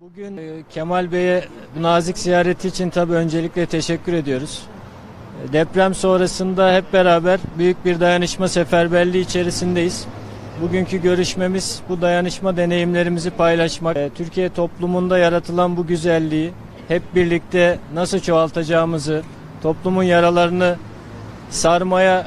Bugün e, Kemal Bey'e nazik ziyareti için tabii öncelikle teşekkür ediyoruz. E, Deprem sonrasında hep beraber büyük bir dayanışma seferberliği içerisindeyiz. Bugünkü görüşmemiz bu dayanışma deneyimlerimizi paylaşmak, e, Türkiye toplumunda yaratılan bu güzelliği hep birlikte nasıl çoğaltacağımızı, toplumun yaralarını sarmaya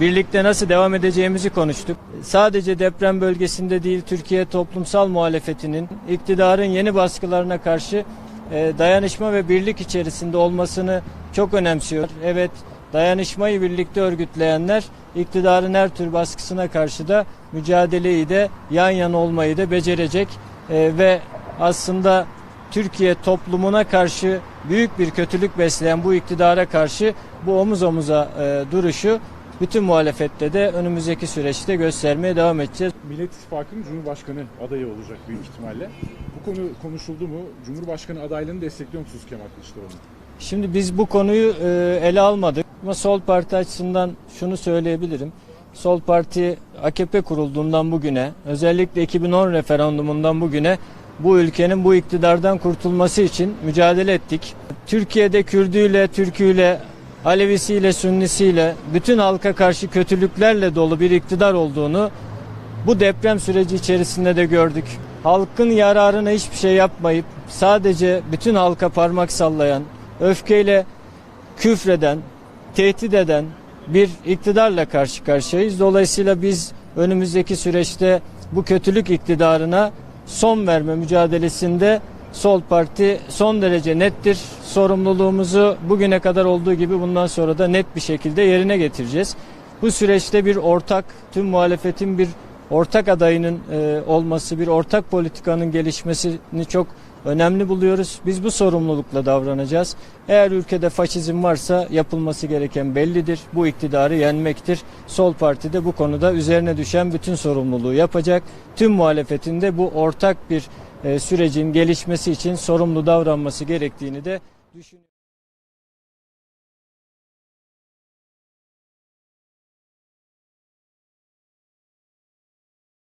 birlikte nasıl devam edeceğimizi konuştuk. Sadece deprem bölgesinde değil Türkiye toplumsal muhalefetinin iktidarın yeni baskılarına karşı e, dayanışma ve birlik içerisinde olmasını çok önemsiyor. Evet dayanışmayı birlikte örgütleyenler iktidarın her tür baskısına karşı da mücadeleyi de yan yana olmayı da becerecek E, ve aslında Türkiye toplumuna karşı büyük bir kötülük besleyen bu iktidara karşı bu omuz omuza e, duruşu bütün muhalefette de önümüzdeki süreçte göstermeye devam edeceğiz. Millet İttifakı'nın Cumhurbaşkanı adayı olacak büyük ihtimalle. Bu konu konuşuldu mu? Cumhurbaşkanı adaylığını destekliyor musunuz Kemal Kılıçdaroğlu? Şimdi biz bu konuyu e, ele almadık ama Sol Parti açısından şunu söyleyebilirim. Sol Parti AKP kurulduğundan bugüne özellikle 2010 referandumundan bugüne bu ülkenin bu iktidardan kurtulması için mücadele ettik. Türkiye'de Kürdüyle, Türküyle, Alevisiyle, Sünnisiyle bütün halka karşı kötülüklerle dolu bir iktidar olduğunu bu deprem süreci içerisinde de gördük. Halkın yararına hiçbir şey yapmayıp sadece bütün halka parmak sallayan, öfkeyle küfreden, tehdit eden bir iktidarla karşı karşıyayız. Dolayısıyla biz önümüzdeki süreçte bu kötülük iktidarına son verme mücadelesinde Sol Parti son derece nettir. Sorumluluğumuzu bugüne kadar olduğu gibi bundan sonra da net bir şekilde yerine getireceğiz. Bu süreçte bir ortak, tüm muhalefetin bir ortak adayının e, olması, bir ortak politikanın gelişmesini çok önemli buluyoruz. Biz bu sorumlulukla davranacağız. Eğer ülkede faşizm varsa yapılması gereken bellidir. Bu iktidarı yenmektir. Sol Parti de bu konuda üzerine düşen bütün sorumluluğu yapacak. Tüm muhalefetin de bu ortak bir sürecin gelişmesi için sorumlu davranması gerektiğini de düşünüyorum.